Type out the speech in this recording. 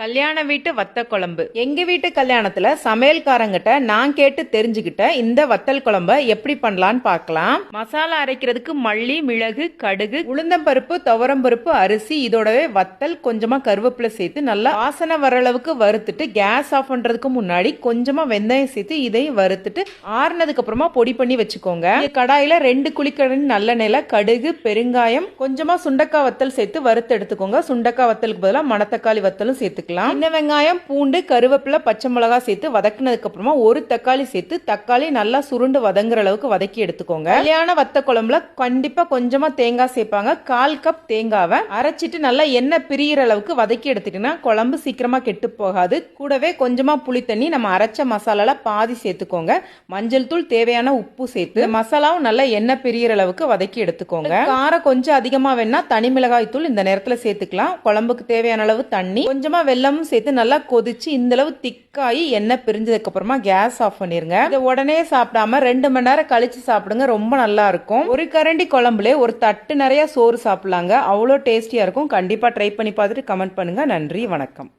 கல்யாண வீட்டு வத்த குழம்பு. எங்க வீட்டு கல்யாணத்துல சமையல்காரங்கிட்ட நான் கேட்டு தெரிஞ்சுக்கிட்ட இந்த வத்தல் குழம்ப எப்படி பண்ணலான்னு பார்க்கலாம். மசாலா அரைக்கிறதுக்கு மல்லி மிளகு கடுகு உளுந்தம்பருப்பு துவரம்பருப்பு அரிசி இதோடவே வத்தல் கொஞ்சமா கருவேப்பிலை சேர்த்து நல்லா வாசனை வர அளவுக்கு வறுத்துட்டு கேஸ் ஆஃப் பண்றதுக்கு முன்னாடி கொஞ்சமா வெந்தயம் சேர்த்து இதையும் வறுத்துட்டு ஆறுனதுக்கு அப்புறமா பொடி பண்ணி வச்சுக்கோங்க. கடாயில ரெண்டு குழிக்கடன் நல்லெண்ணெயில கடுகு பெருங்காயம் கொஞ்சமா சுண்டக்காய் வத்தல் சேர்த்து வறுத்து எடுத்துக்கோங்க. சுண்டக்காய் வத்தலுக்கு பதிலாக மணத்தக்காளி வத்தலும் சேர்த்துக்கலாம். சின்ன வெங்காயம் பூண்டு கருவேப்பிலை பச்சை மிளகாய் சேர்த்து வதக்குனதுக்கு அப்புறமா ஒரு தக்காளி சேர்த்து தக்காளி நல்லா சுருண்டு வதங்குற அளவுக்கு வதக்கி எடுத்துக்கோங்க. கல்யாண வத்த குழம்புல கண்டிப்பா கொஞ்சமா தேங்காய் சேர்ப்பாங்க. கால் கப் தேங்காவை அரைச்சிட்டு நல்லா எண்ணெய் பிரியிற அளவுக்கு வதக்கி எடுத்துட்டீங்கன்னா குழம்பு சீக்கிரமா கெட்டு போகாது. கூடவே கொஞ்சமா புளி தண்ணி நம்ம அரைச்ச மசாலால பாதி சேர்த்துக்கோங்க. மஞ்சள் தூள் தேவையான உப்பு சேர்த்து மசாலாவும் நல்லா எண்ணெய் பிரியிற அளவுக்கு வதக்கி எடுத்துக்கோங்க. காரம் கொஞ்சம் அதிகமா வேணா தனி மிளகாய் தூள் இந்த நேரத்துல சேர்த்துக்கலாம். குழம்புக்கு தேவையான அளவு தண்ணி. கொஞ்சமா வெல்லமும் சேர்த்து நல்லா கொதிச்சு இந்த அளவு திக்காயி எண்ணெய் பிரிஞ்சதுக்கு அப்புறமா கேஸ் ஆஃப் பண்ணிருங்க. இதை உடனே சாப்பிடாம ரெண்டு மணி நேரம் கழிச்சு சாப்பிடுங்க ரொம்ப நல்லா இருக்கும். ஒரு கரண்டி குழம்புல ஒரு தட்டு நிறைய சோறு சாப்பிடலாங்க. அவ்வளோ டேஸ்டியா இருக்கும். கண்டிப்பா ட்ரை பண்ணி பார்த்துட்டு கமெண்ட் பண்ணுங்க. நன்றி வணக்கம்.